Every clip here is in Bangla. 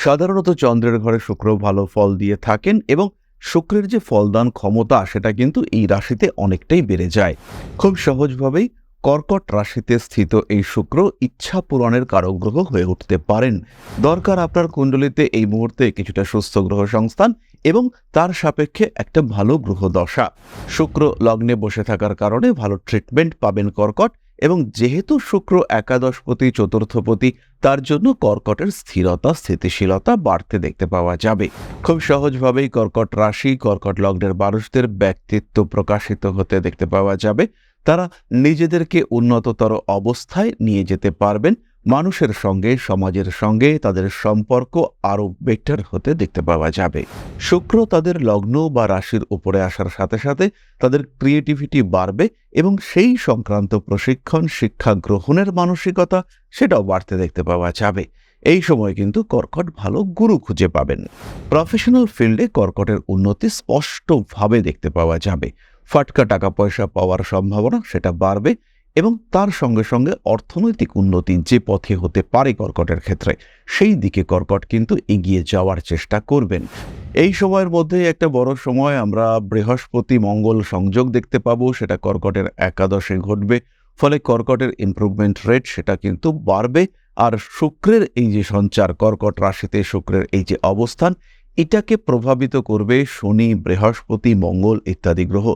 সাধারণত চন্দ্রের ঘরে শুক্র ভালো ফল দিয়ে থাকেন এবং শুক্রের যে ফলদান ক্ষমতা, সেটা কিন্তু এই রাশিতে অনেকটাই বেড়ে যায়। খুব সহজভাবেই কর্কট রাশিতে স্থিত এই শুক্র ইচ্ছা পূরণের কারক গ্রহ হয়ে উঠতে পারেন। দরকার আপনার কুণ্ডলিতে এই মুহূর্তে কিছুটা সুস্থ গ্রহ সংস্থান এবং তার সাপেক্ষে একটা ভালো গ্রহ দশা। শুক্র লগ্নে বসে থাকার কারণে ভালো ট্রিটমেন্ট পাবেন কর্কট এবং যেহেতু শুক্র একাদশপতি চতুর্থপতি তার জন্য কর্কটের স্থিরতা, স্থিতিশীলতা বাড়তে দেখতে পাওয়া যাবে। খুব সহজভাবেই কর্কট রাশি, কর্কট লগ্নের মানুষদের ব্যক্তিত্ব প্রকাশিত হতে দেখতে পাওয়া যাবে। তারা নিজেদেরকে উন্নততর অবস্থায় নিয়ে যেতে পারবেন। মানুষের সঙ্গে, সমাজের সঙ্গে তাদের সম্পর্ক আরও বেটার হতে দেখতে পাওয়া যাবে। শুক্র তাদের লগ্ন বা রাশির উপরে আসার সাথে সাথে তাদের ক্রিয়েটিভিটি বাড়বে এবং সেই সংক্রান্ত প্রশিক্ষণ, শিক্ষা গ্রহণের মানসিকতা সেটাও বাড়তে দেখতে পাওয়া যাবে। এই সময় কিন্তু কর্কট ভালো গুরু খুঁজে পাবেন। প্রফেশনাল ফিল্ডে কর্কটের উন্নতি স্পষ্টভাবে দেখতে পাওয়া যাবে। ফাটকা টাকা পয়সা পাওয়ার সম্ভাবনা সেটা বাড়বে এবং তার সঙ্গে সঙ্গে অর্থনৈতিক উন্নতি যে পথে হতে পারে কর্কটের ক্ষেত্রে, সেই দিকে কর্কট কিন্তু এগিয়ে যাওয়ার চেষ্টা করবেন। এই সময়ের মধ্যে একটা বড় সময় আমরা বৃহস্পতি মঙ্গল সংযোগ দেখতে পাবো, সেটা কর্কটের একাদশে ঘটবে। ফলে কর্কটের ইমপ্রুভমেন্ট রেট সেটা কিন্তু বাড়বে। আর শুক্রের এই যে সঞ্চার, কর্কট রাশিতে শুক্রের এই যে অবস্থান, এটাকে প্রভাবিত করবে শনি, বৃহস্পতি, মঙ্গল ইত্যাদি গ্রহ।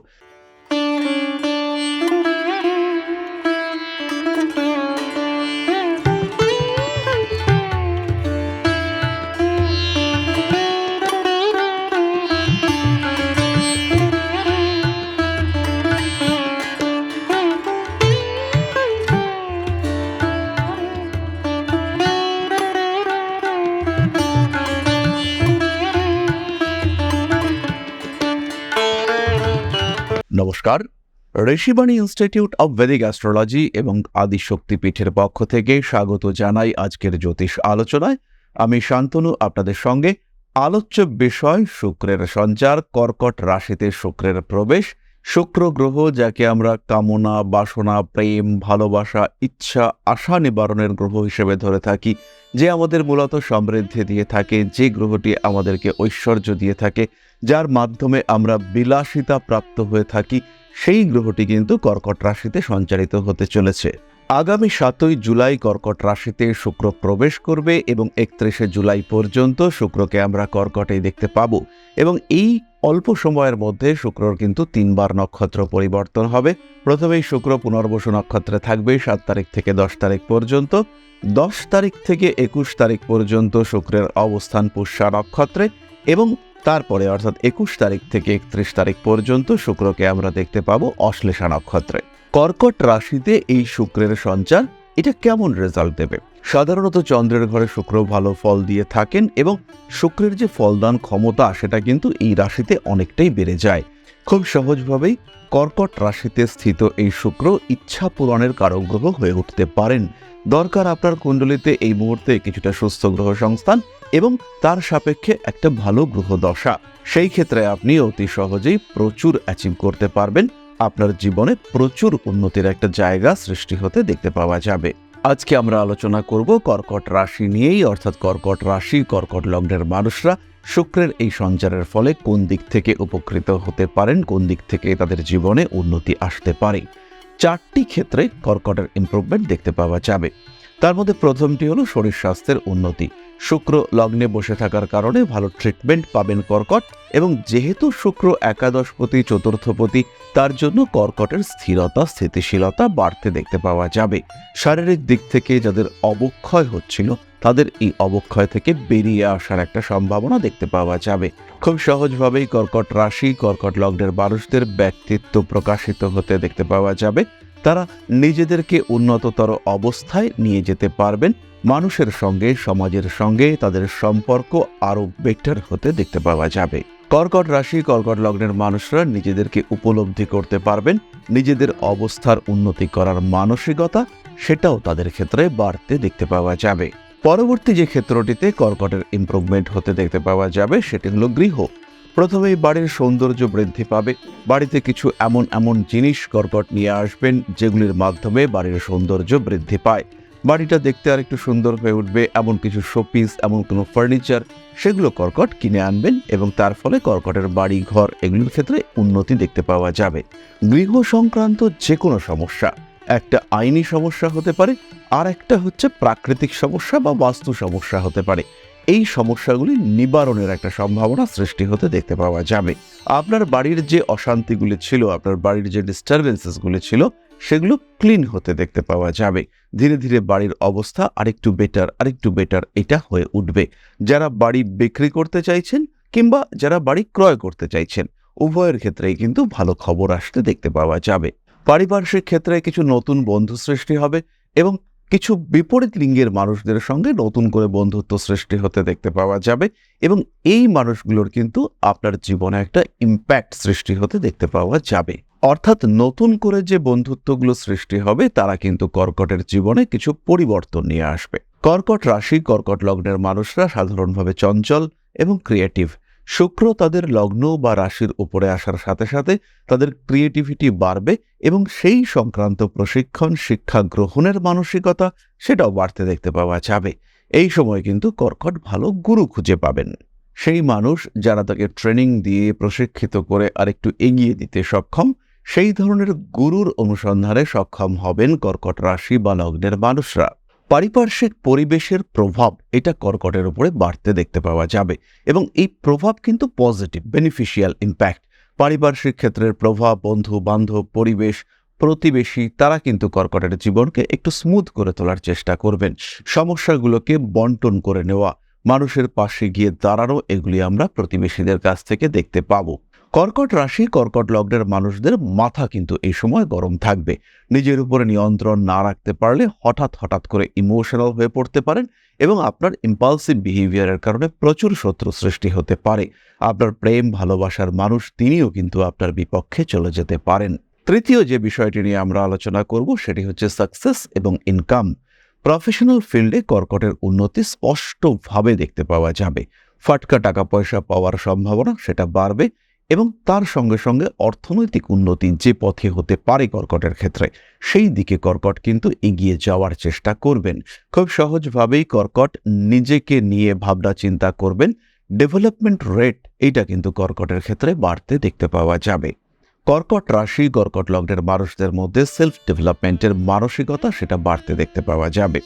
নমস্কার। Rishibani institute of Vedic astrology এবং আদিশক্তি পীঠের পক্ষ থেকে স্বাগত জানাই আজকের জ্যোতিষ আলোচনায়। আমি শান্তনু, আপনাদের সঙ্গে আলোচ্য বিষয় শুক্রের সঞ্চার, কর্কট রাশিতে শুক্রের প্রবেশ, শুক্র গ্রহ যাকে আমরা কামনা, বাসনা, প্রেম, ভালোবাসা, ইচ্ছা, আশা নিবারণের গ্রহ হিসেবে ধরে থাকি, যে আমাদের মূলত সমৃদ্ধি দিয়ে থাকে, যে গ্রহটি আমাদেরকে ঐশ্বর্য দিয়ে থাকে যার মাধ্যমে আমরা বিলাসিতা প্রাপ্ত হয়ে থাকি, সেই গ্রহটি কিন্তু কর্কট রাশিতে সঞ্চারিত হতে চলেছে। আগামী সাতই জুলাই কর্কট রাশিতে শুক্র প্রবেশ করবে এবং একত্রিশে জুলাই পর্যন্ত শুক্রকে আমরা কর্কটেই দেখতে পাব এবং এই অল্প সময়ের মধ্যে শুক্রর কিন্তু তিনবার নক্ষত্র পরিবর্তন হবে। প্রথমেই শুক্র পুনর্বসু নক্ষত্রে থাকবে সাত তারিখ থেকে দশ তারিখ পর্যন্ত। দশ তারিখ থেকে একুশ তারিখ পর্যন্ত শুক্রের অবস্থান পুষ্যা নক্ষত্রে এবং তারপরে অর্থাৎ একুশ তারিখ থেকে একত্রিশ তারিখ পর্যন্ত শুক্রকে আমরা দেখতে পাবো অশ্লেষা নক্ষত্রে। কর্কট রাশিতে এই শুক্রের সঞ্চার এটা কেমন রেজাল্ট দেবে? সাধারণত চন্দ্রের ঘরে শুক্র ভালো ফল দিয়ে থাকেন এবং শুক্রের যে ফলদান ক্ষমতা সেটা কিন্তু এই রাশিতে অনেকটাই বেড়ে যায়। খুব সহজভাবেই কর্কট রাশিতে স্থিত এই শুক্র ইচ্ছা পূরণের কারক গ্রহ হয়ে উঠতে পারেন। দরকার আপনার কুণ্ডলিতে এই মুহূর্তে কিছুটা সুস্থ গ্রহ সংস্থান এবং তার সাপেক্ষে একটা ভালো গ্রহ দশা। সেই ক্ষেত্রে আপনি অতি সহজেই প্রচুর অ্যাচিভ করতে পারবেন। আপনার জীবনে প্রচুর উন্নতির একটা জায়গা সৃষ্টি হতে দেখতে পাওয়া যাবে। আজকে আমরা আলোচনা করব কর্কট রাশি নিয়েই, অর্থাৎ কর্কট রাশি, কর্কট লগ্নের মানুষরা শুক্রের এই সঞ্চারের ফলে কোন দিক থেকে উপকৃত হতে পারেন, কোন দিক থেকে তাদের জীবনে উন্নতি আসতে পারে? চারটি ক্ষেত্রে কর্কটের ইম্প্রুভমেন্ট দেখতে পাওয়া যাবে। তার মধ্যে প্রথমটি হলো শরীর স্বাস্থ্যের উন্নতি। শুক্র লগ্নে বসে থাকার কারণে ভালো ট্রিটমেন্ট পাবেন কর্কট এবং যেহেতু শুক্র একাদশপতি চতুর্থপতি তার জন্য কর্কটের স্থিরতা, স্থিতিশীলতা বাড়তে দেখতে পাওয়া যাবে। শারীরিক দিক থেকে যাদের অবক্ষয় হচ্ছিল, তাদের এই অবক্ষয় থেকে বেরিয়ে আসার একটা সম্ভাবনা দেখতে পাওয়া যাবে। খুব সহজভাবেই কর্কট রাশি, কর্কট লগ্নের মানুষদের ব্যক্তিত্ব প্রকাশিত হতে দেখতে পাওয়া যাবে। তারা নিজেদেরকে উন্নততর অবস্থায় নিয়ে যেতে পারবেন। মানুষের সঙ্গে, সমাজের সঙ্গে তাদের সম্পর্ক আরও বেটার হতে দেখতে পাওয়া যাবে। কর্কট রাশি, কর্কট লগ্নের মানুষরা নিজেদেরকে উপলব্ধি করতে পারবেন। নিজেদের অবস্থার উন্নতি করার মানসিকতা, সেটাও তাদের ক্ষেত্রে বাড়তে দেখতে পাওয়া যাবে। পরবর্তী যে ক্ষেত্রটিতে কর্কটের ইমপ্রুভমেন্ট হতে দেখতে পাওয়া যাবে, সেটি হলো গৃহ। প্রথমেই বাড়ির সৌন্দর্য বৃদ্ধি পাবে। বাড়িতে কিছু এমন এমন জিনিস কর্কট নিয়ে আসবেন, যেগুলির মাধ্যমে বাড়ির সৌন্দর্য বৃদ্ধি পায়। বাড়িটা দেখতে আর একটু সুন্দর হয়ে উঠবে, এমন কিছু শোপিস এমন কোনো ফার্নিচার সেগুলো কর্কট কিনে আনবেন এবং তার ফলে কর্কটের বাড়ি, ঘর এগুলোর ক্ষেত্রে উন্নতি দেখতে পাওয়া যাবে। গৃহ সংক্রান্ত যে কোনো সমস্যা, একটা আইনি সমস্যা হতে পারে, আর একটা হচ্ছে প্রাকৃতিক সমস্যা বা বাস্তু সমস্যা হতে পারে। এই সমস্যাগুলি নিবারণের একটা সম্ভাবনা সৃষ্টি হতে দেখতে পাওয়া যাবে। আপনার বাড়ির যে অশান্তিগুলি ছিল, আপনার বাড়ির যে ডিস্টারবেন্সেসগুলি ছিল, সেগুলো ক্লিন হতে দেখতে পাওয়া যাবে। ধীরে ধীরে বাড়ির অবস্থা আরেকটু বেটার আরেকটু বেটার এটা হয়ে উঠবে। যারা বাড়ি বিক্রি করতে চাইছেন কিংবা যারা বাড়ি ক্রয় করতে চাইছেন, উভয়ের ক্ষেত্রেই কিন্তু ভালো খবর আসতে দেখতে পাওয়া যাবে। পারিপার্শ্বিক ক্ষেত্রে কিছু নতুন বন্ধু সৃষ্টি হবে এবং কিছু বিপরীত লিঙ্গের মানুষদের সঙ্গে নতুন করে বন্ধুত্ব সৃষ্টি হতে দেখতে পাওয়া যাবে এবং এই মানুষগুলোর কিন্তু আপনার জীবনে একটা ইম্প্যাক্ট সৃষ্টি হতে দেখতে পাওয়া যাবে। অর্থাৎ নতুন করে যে বন্ধুত্বগুলো সৃষ্টি হবে, তারা কিন্তু কর্কটের জীবনে কিছু পরিবর্তন নিয়ে আসবে। কর্কট রাশি, কর্কট লগ্নের মানুষরা সাধারণভাবে চঞ্চল এবং ক্রিয়েটিভ শুক্র তাদের লগ্ন বা রাশির উপরে আসার সাথে সাথে তাদের ক্রিয়েটিভিটি বাড়বে এবং সেই সংক্রান্ত প্রশিক্ষণ, শিক্ষা গ্রহণের মানসিকতা সেটাও বাড়তে দেখতে পাওয়া যাবে। এই সময় কিন্তু কর্কট ভালো গুরু খুঁজে পাবেন। সেই মানুষ যারা তাকে ট্রেনিং দিয়ে প্রশিক্ষিত করে আরেকটু এগিয়ে দিতে সক্ষম, সেই ধরনের গুরুর অনুসন্ধানে সক্ষম হবেন কর্কট রাশি বা লগ্নের মানুষরা। পারিপার্শ্বিক পরিবেশের প্রভাব এটা কর্কটের উপরে বাড়তে দেখতে পাওয়া যাবে এবং এই প্রভাব কিন্তু পজিটিভ বেনিফিশিয়াল ইম্প্যাক্ট পারিপার্শ্বিক ক্ষেত্রের প্রভাব, বন্ধু, বান্ধব, পরিবেশ, প্রতিবেশী, তারা কিন্তু কর্কটের জীবনকে একটু স্মুথ করে তোলার চেষ্টা করবেন। সমস্যাগুলোকে বন্টন করে নেওয়া, মানুষের পাশে গিয়ে দাঁড়ানো, এগুলি আমরা প্রতিবেশীদের কাছ থেকে দেখতে পাবো। কর্কট রাশি, কর্কট লগ্নের মানুষদের মাথা কিন্তু এই সময় গরম থাকবে। নিজের উপরে নিয়ন্ত্রণ না রাখতে পারলে হঠাৎ হঠাৎ করে ইমোশনাল হয়ে পড়তে পারেন এবং আপনার ইম্পালসিভ বিহেভিয়ারের কারণে প্রচুর শত্রু সৃষ্টি হতে পারে। আপনার প্রেম, ভালোবাসার মানুষ তিনিও কিন্তু আপনার বিপক্ষে চলে যেতে পারেন। তৃতীয় যে বিষয়টি নিয়ে আমরা আলোচনা করব সেটি হচ্ছে সাকসেস এবং ইনকাম প্রফেশনাল ফিল্ডে কর্কটের উন্নতি স্পষ্টভাবে দেখতে পাওয়া যাবে। ফাটকা টাকা পয়সা পাওয়ার সম্ভাবনা সেটা বাড়বে। এবং তার সঙ্গে সঙ্গে অর্থনৈতিক উন্নতি যে পথে হতে পারে কর্কটের ক্ষেত্রে, সেই দিকে কর্কট কিন্তু এগিয়ে যাওয়ার চেষ্টা করবেন। খুব সহজভাবেই কর্কট নিজেকে নিয়ে ভাবনা চিন্তা করবেন। ডেভেলপমেন্ট রেট এইটা কিন্তু কর্কটের ক্ষেত্রে বাড়তে দেখতে পাওয়া যাবে। কর্কট রাশি, কর্কট লগ্নের মানুষদের মধ্যে সেলফ ডেভেলপমেন্টের মানসিকতা সেটা বাড়তে দেখতে পাওয়া যাবে।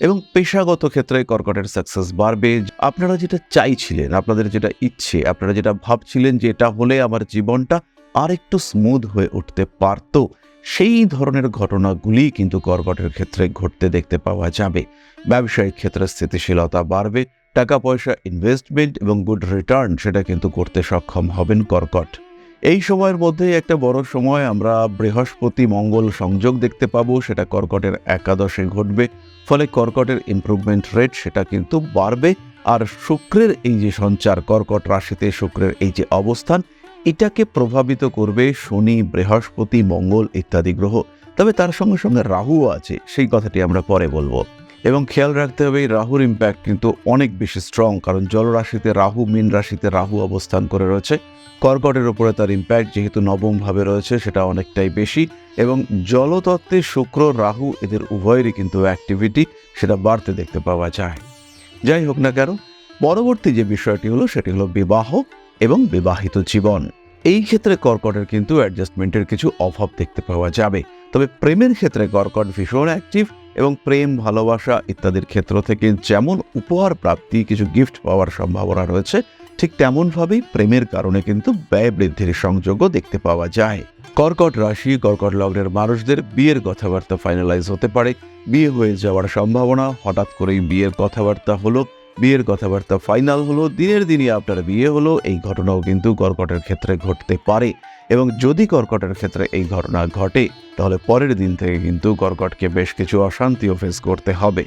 এবং পেশাগত ক্ষেত্রে কর্কটের সাকসেস বাড়বে। আপনারা যেটা চাইছিলেন, আপনাদের যেটা ইচ্ছে, আপনারা যেটা ভাবছিলেন যে এটা হলে আমার জীবনটা আর একটু স্মুথ হয়ে উঠতে পারত, সেই ধরনের ঘটনাগুলি কিন্তু কর্কটের ক্ষেত্রে ঘটতে দেখতে পাওয়া যাবে। ব্যবসায়িক ক্ষেত্রে স্থিতিশীলতা বাড়বে টাকা পয়সা ইনভেস্টমেন্ট এবং গুড রিটার্ন সেটা কিন্তু করতে সক্ষম হবেন কর্কট। এই সময়ের মধ্যে একটা বড় সময় আমরা বৃহস্পতি মঙ্গল সংযোগ দেখতে পাবো, সেটা কর্কটের একাদশে ঘটবে। ফলে কর্কটের ইমপ্রুভমেন্ট রেট সেটা কিন্তু বাড়বে। আর শুক্রের এই যে সঞ্চার, কর্কট রাশিতে শুক্রের এই যে অবস্থান, এটাকে প্রভাবিত করবে শনি, বৃহস্পতি, মঙ্গল ইত্যাদি গ্রহ। তবে তার সঙ্গে সঙ্গে রাহুও আছে, সেই কথাটি আমরা পরে বলব। এবং খেয়াল রাখতে হবে, এই রাহুর ইম্প্যাক্ট কিন্তু অনেক বেশি স্ট্রং কারণ জলরাশিতে রাহু, মীন রাশিতে রাহু অবস্থান করে রয়েছে। কর্কটের উপরে তার ইম্প্যাক্ট যেহেতু নবমভাবে রয়েছে, সেটা অনেকটাই বেশি। এবং জলতত্ত্বে শুক্র, রাহু এদের উভয়েরই কিন্তু অ্যাক্টিভিটি সেটা বাড়তে দেখতে পাওয়া যায়। যাই হোক না কেন, পরবর্তী যে বিষয়টি হলো, সেটি হলো বিবাহ এবং বিবাহিত জীবন। এই ক্ষেত্রে কর্কটের কিন্তু অ্যাডজাস্টমেন্টের কিছু অভাব দেখতে পাওয়া যাবে। তবে প্রেমের ক্ষেত্রে কর্কট ভীষণ অ্যাক্টিভ এবং প্রেম, ভালোবাসা ইত্যাদির ক্ষেত্র থেকে যেমন উপহার প্রাপ্তি, কিছু গিফট পাওয়ার সম্ভাবনা রয়েছে, ঠিক তেমনভাবেই প্রেমের কারণে কিন্তু ব্যয় বৃদ্ধির সংযোগও দেখতে পাওয়া যায়। কর্কট রাশি, কর্কট লগ্নের মানুষদের বিয়ের কথাবার্তা ফাইনালাইজ হতে পারে। বিয়ে হয়ে যাওয়ার সম্ভাবনা, হঠাৎ করেই বিয়ের কথাবার্তা হলো বিয়ের কথাবার্তা ফাইনাল হলো, দিনের দিনই আপনার বিয়ে হলো, এই ঘটনাও কিন্তু কর্কটের ক্ষেত্রে ঘটতে পারে। এবং যদি কর্কটের ক্ষেত্রে এই ঘটনা ঘটে, তাহলে পরের দিন থেকে কিন্তু কর্কটকে বেশ কিছু অশান্তিও ফেস করতে হবে।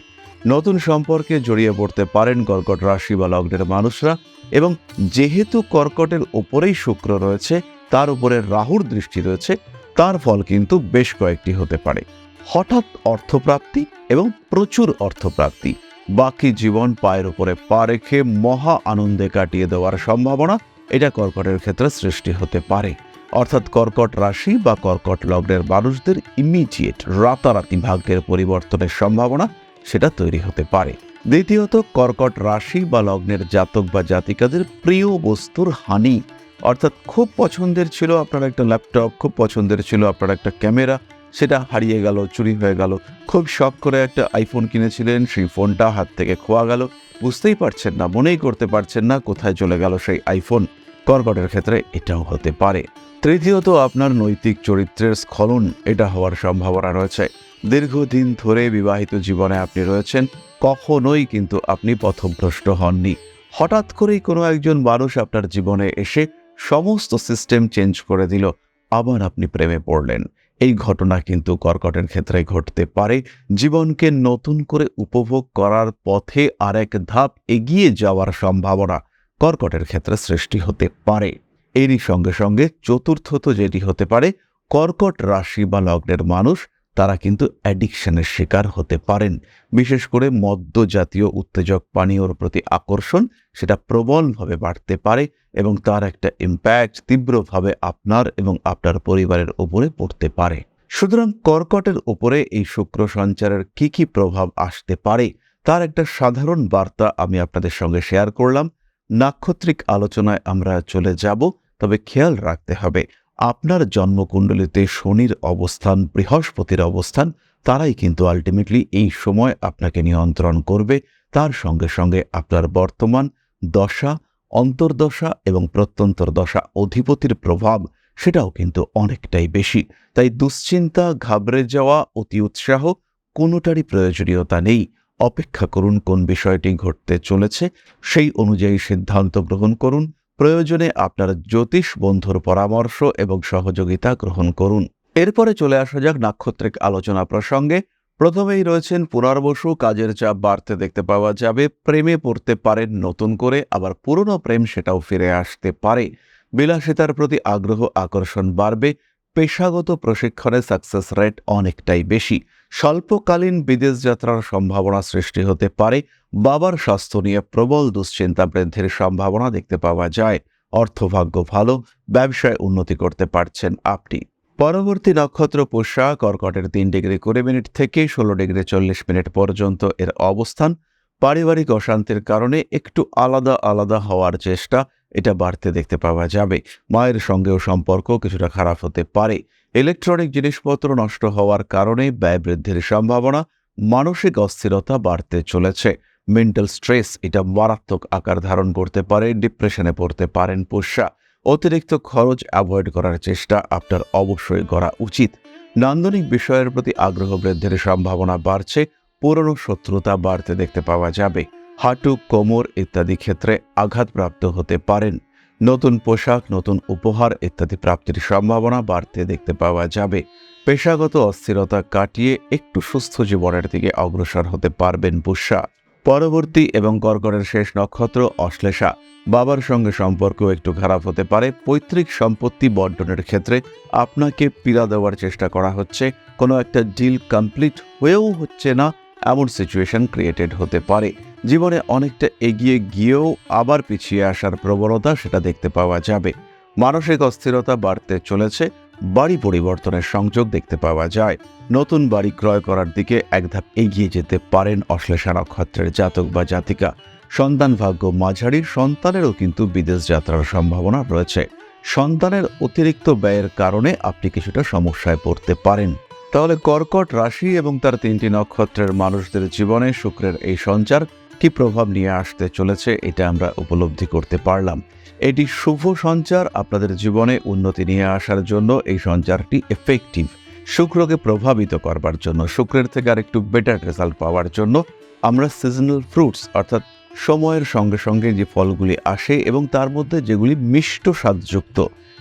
নতুন সম্পর্কে জড়িয়ে পড়তে পারেন কর্কট রাশি বা লগ্নের মানুষরা এবং যেহেতু কর্কটের ওপরেই শুক্র রয়েছে, তার উপরে রাহুর দৃষ্টি রয়েছে, তার ফল কিন্তু বেশ কয়েকটি হতে পারে। হঠাৎ অর্থপ্রাপ্তি এবং প্রচুর অর্থপ্রাপ্তি। বাকি জীবন পায়ের উপরে পা রেখে মহা আনন্দে কাটিয়ে দেওয়ার সম্ভাবনা এটা কর্কটের ক্ষেত্রে সৃষ্টি হতে পারে। অর্থাৎ কর্কট রাশি বা কর্কট লগ্নের মানুষদের ইমিডিয়েট রাতারাতি ভাগ্যের পরিবর্তনের সম্ভাবনা সেটা তৈরি হতে পারে। দ্বিতীয়ত, কর্কট রাশি বা লগ্নের জাতক বা জাতিকাদের প্রিয় বস্তুর হানি। অর্থাৎ খুব পছন্দের ছিল আপনার একটা ল্যাপটপ, খুব পছন্দের ছিল আপনার একটা ক্যামেরা সেটা হারিয়ে গেল, চুরি হয়ে গেল। খুব শখ করে একটা আইফোন কিনেছিলেন, সেই ফোনটা হাত থেকে খোয়া গেল। বুঝতেই পারছেন না, মনেই করতে পারছেন না কোথায় চলে গেল সেই আইফোন কর্কটের ক্ষেত্রে এটাও হতে পারে। তৃতীয়ত, আপনার নৈতিক চরিত্রের স্খলন, এটা হওয়ার সম্ভাবনা রয়েছে। দীর্ঘদিন ধরে বিবাহিত জীবনে আপনি রয়েছেন, কখনোই কিন্তু আপনি পথভ্রষ্ট হননি। হঠাৎ করেই কোনো একজন মানুষ আপনার জীবনে এসে সমস্ত সিস্টেম চেঞ্জ করে দিল, আবার আপনি প্রেমে পড়লেন। এই ঘটনা কিন্তু কর্কটের ক্ষেত্রে ঘটতে পারে। জীবনকে নতুন করে উপভোগ করার পথে আরেক ধাপ এগিয়ে যাওয়ার সম্ভাবনা কর্কটের ক্ষেত্রে সৃষ্টি হতে পারে। এরই সঙ্গে সঙ্গে চতুর্থত যেটি হতে পারে, কর্কট রাশি বা লগ্নের মানুষ, তারা কিন্তু অ্যাডিকশনের শিকার হতে পারেন। বিশেষ করে মদ্য জাতীয় উত্তেজক পানীয়র প্রতি আকর্ষণ, সেটা প্রবলভাবে বাড়তে পারে। এবং তার একটা ইম্প্যাক্ট তীব্রভাবে আপনার এবং আপনার পরিবারের উপরে পড়তে পারে। সুতরাং কর্কটের উপরে এই শুক্র সঞ্চারের কি কি প্রভাব আসতে পারে, তার একটা সাধারণ বার্তা আমি আপনাদের সঙ্গে শেয়ার করলাম। নাক্ষত্রিক আলোচনায় আমরা চলে যাব, তবে খেয়াল রাখতে হবে, আপনার জন্মকুণ্ডলিতে শনির অবস্থান, বৃহস্পতির অবস্থান, তারাই কিন্তু আলটিমেটলি এই সময় আপনাকে নিয়ন্ত্রণ করবে। তার সঙ্গে সঙ্গে আপনার বর্তমান দশা অন্তর্দশা এবং প্রত্যন্তর দশা অধিপতির প্রভাব সেটাও কিন্তু অনেকটাই বেশি। তাই দুশ্চিন্তা, ঘাবড়ে যাওয়া, অতি উৎসাহ কোনোটারই প্রয়োজনীয়তা নেই। অপেক্ষা করুন কোন বিষয়টি ঘটতে চলেছে, সেই অনুযায়ী সিদ্ধান্ত গ্রহণ করুন। প্রয়োজনে আপনার জ্যোতিষ বন্ধুর পরামর্শ এবং সহযোগিতা গ্রহণ করুন। এরপরে চলে আসা যাক নাক্ষত্রিক আলোচনা প্রসঙ্গে। প্রথমেই রয়েছেন পুনর্বসু কাজের চাপ বাড়তে দেখতে পাওয়া যাবে, প্রেমে পড়তে পারেন নতুন করে, আবার পুরনো প্রেম সেটাও ফিরে আসতে পারে। বিলাসিতার প্রতি আগ্রহ, আকর্ষণ বাড়বে, পেশাগত প্রশিক্ষণে সাকসেস রেট অনেকটাই বেশি। স্বল্পকালীন বিদেশ যাত্রার সম্ভাবনা সৃষ্টি হতে পারে, বাবার স্বাস্থ্য নিয়ে প্রবল দুশ্চিন্তা বৃদ্ধির সম্ভাবনা দেখতে পাওয়া যায়। অর্থভাগ্য ভালো, ব্যবসায় উন্নতি করতে পারছেন আপনি। পরবর্তী নক্ষত্র পোষা কর্কটের তিন ডিগ্রি কুড়ি মিনিট থেকে ষোলো ডিগ্রি চল্লিশ মিনিট পর্যন্ত এর অবস্থান পারিবারিক অশান্তির কারণে একটু আলাদা আলাদা হওয়ার চেষ্টা এটা বাড়তে দেখতে পাওয়া যাবে। মায়ের সঙ্গেও সম্পর্ক কিছুটা খারাপ হতে পারে। ইলেকট্রনিক জিনিসপত্র নষ্ট হওয়ার কারণে ব্যয় বৃদ্ধির সম্ভাবনা, মানসিক অস্থিরতা বাড়তে চলেছে। মেন্টাল স্ট্রেস এটা মারাত্মক আকার ধারণ করতে পারে, ডিপ্রেশনে পড়তে পারেন পোষা। অতিরিক্ত খরচ অ্যাভয়েড করার চেষ্টা আপনার অবশ্যই করা উচিত। নান্দনিক বিষয়ের প্রতি আগ্রহ বৃদ্ধির সম্ভাবনা বাড়ছে, পুরনো শত্রুতা বাড়তে দেখতে পাওয়া যাবে। হাঁটু, কোমর ইত্যাদি ক্ষেত্রে আঘাতপ্রাপ্ত হতে পারেন। নতুন পোশাক, নতুন উপহার ইত্যাদি প্রাপ্তির সম্ভাবনা বাড়তে দেখতে পাওয়া যাবে। পেশাগত অস্থিরতা কাটিয়ে একটু সুস্থ জীবনের দিকে অগ্রসর হতে পারবেন পুষ্যা পরবর্তী এবং কর্কটের শেষ নক্ষত্র অশ্লেষা। বাবার সঙ্গে সম্পর্ক একটু খারাপ হতে পারে। পৈতৃক সম্পত্তি বন্টনের ক্ষেত্রে আপনাকে পীড়া দেওয়ার চেষ্টা করা হচ্ছে। কোনো একটা ডিল কমপ্লিট হয়েও হচ্ছে না। এমন সিচুয়েশন ক্রিয়েটেড হতে পারে। জীবনে অনেকটা এগিয়ে গিয়েও আবার পিছিয়ে আসার প্রবণতা সেটা দেখতে পাওয়া যাবে। মানসিক অস্থিরতা বাড়তে চলেছে। বাড়ি পরিবর্তনের সংযোগ দেখতে পাওয়া যায়। নতুন বাড়ি ক্রয় করার দিকে এক ধাপ এগিয়ে যেতে পারেন অশ্লেষা নক্ষত্রের জাতক বা জাতিকা। সন্তান ভাগ্য মাঝারি, সন্তানেরও কিন্তু বিদেশ যাত্রার সম্ভাবনা রয়েছে। সন্তানের অতিরিক্ত ব্যয়ের কারণে আপনি কিছুটা সমস্যায় পড়তে পারেন। তাহলে কর্কট রাশি এবং তার তিনটি নক্ষত্রের মানুষদের জীবনে শুক্রের এই সঞ্চার কি প্রভাব নিয়ে আসতে চলেছে, এটা আমরা উপলব্ধি করতে পারলাম। এটি শুভ সঞ্চার আপনাদের জীবনে উন্নতি নিয়ে আসার জন্য এই সঞ্চারটি এফেক্টিভ শুক্রকে প্রভাবিত করবার জন্য, শুক্রের থেকে আরেকটু বেটার রেজাল্ট পাওয়ার জন্য আমরা সিজনাল ফ্রুটস অর্থাৎ সময়ের সঙ্গে সঙ্গে যে ফলগুলি আসে এবং তার মধ্যে যেগুলি মিষ্ট স্বাদযুক্ত,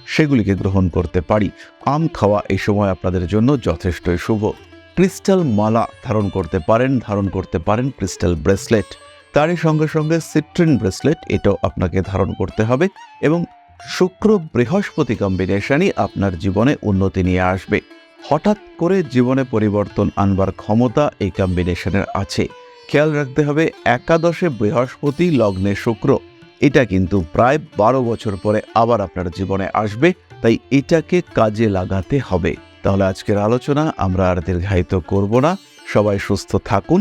সেগুলিকে গ্রহণ করতে পারি। আম খাওয়া এই সময় আপনাদের জন্য যথেষ্টই শুভ। ক্রিস্টাল মালা ধারণ করতে পারেন, ধারণ করতে পারেন ক্রিস্টাল ব্রেসলেট। তারই সঙ্গে সঙ্গে সিট্রিন ব্রেসলেট, এটাও আপনাকে ধারণ করতে হবে এবং শুক্র বৃহস্পতি কম্বিনেশনই আপনার জীবনে উন্নতি নিয়ে আসবে। হঠাৎ করে জীবনে পরিবর্তন আনবার ক্ষমতা এই কম্বিনেশনের আছে। খেয়াল রাখতে হবে, একাদশে বৃহস্পতি, লগ্নে শুক্র, এটা কিন্তু প্রায় বারো বছর পরে আবার আপনার জীবনে আসবে, তাই এটাকে কাজে লাগাতে হবে। তাহলে আজকের আলোচনা আমরা আর দীর্ঘায়িত করব না। সবাই সুস্থ থাকুন